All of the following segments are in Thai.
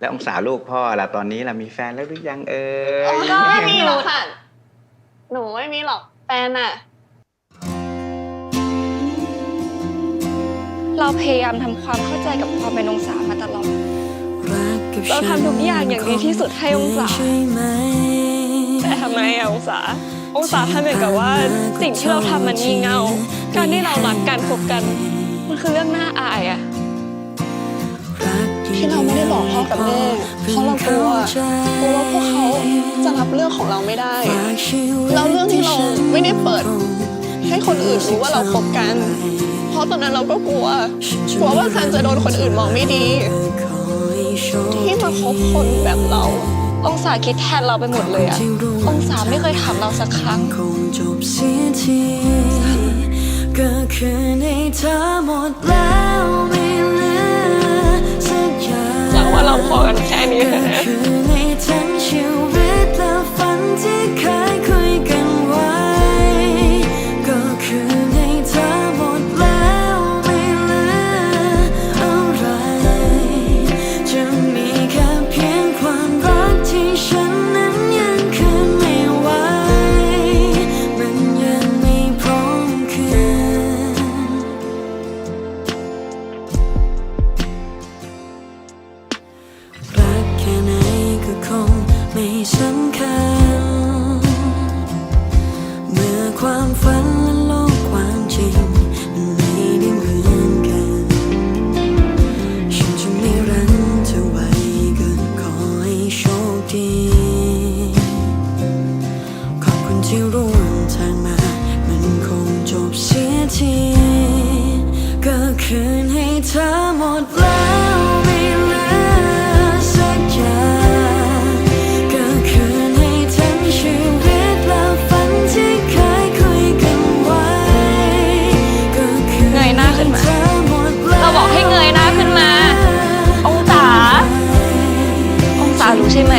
แล้วองศาลูกพ่อล่ะตอนนี้ล่ะมีแฟนแล้วหรือยังเอ่ยก็ไม่มีหรอกค่ะ หนูไม่มีหรอกแฟนอะเราพยายามทำความเข้าใจกับความเป็นองศามาตลอด เราทำทุกอย่างอย่างดีที่สุดให้องศา แต่ทำไมอะองศา องศาทำเหมือนกับว่าสิ่งที่เราทำมันงี่เง่าการที่เรารักกันคบกัน มันคือเรื่องน่าอายอะ ที่เราไม่ได้บอกพ่อกับแม่เพราะเรากลัวกลัวว่าพวกเขาจะรับเรื่องของเราไม่ได้แล้วเรื่องที่เราไม่ได้เปิด ให้คนอื่นรู้ว่าเราคบกัน เพราะตอนนั้นเราก็กลัวกลัวว่าซันจะโดนคนอื่นมองไม่ดี ที่มาคบคนแบบเราองศาคิดแทนเราไปหมดเลยอะองศาไม่เคยถามเราสักครั้งก็คือในเธอหมดแล้ว สำคัญ เมื่อความฝันและโลกความจริงมันไม่ได้เหมือนกัน ฉันจะไม่รั้นเธอไว้ก็ขอให้โชคดี ขอบคุณที่ร่วมทางมา มันคงจบเสียที ก็คืนให้เธอหมดแล้ว ขึ้นมาเธอหมดแล้วเราบอกให้เงยหน้าขึ้นมา องศา องศารู้ใช่ไหม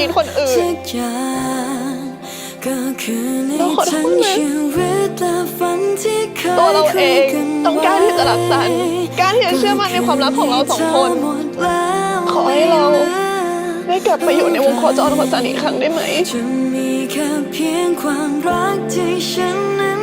แต่แคร์ความคิดคนอื่นเราขอโทษนะตัวเราเองต้องการที่จะรักสันกล้ารที่จะเชื่อมั่นในความรักของเราสองคน ขอให้เราได้กลับไปอยู่ในวงโคจรของสันอีกครั้งได้ไหมจะมีแค่เพียงความรักที่ฉันนั้น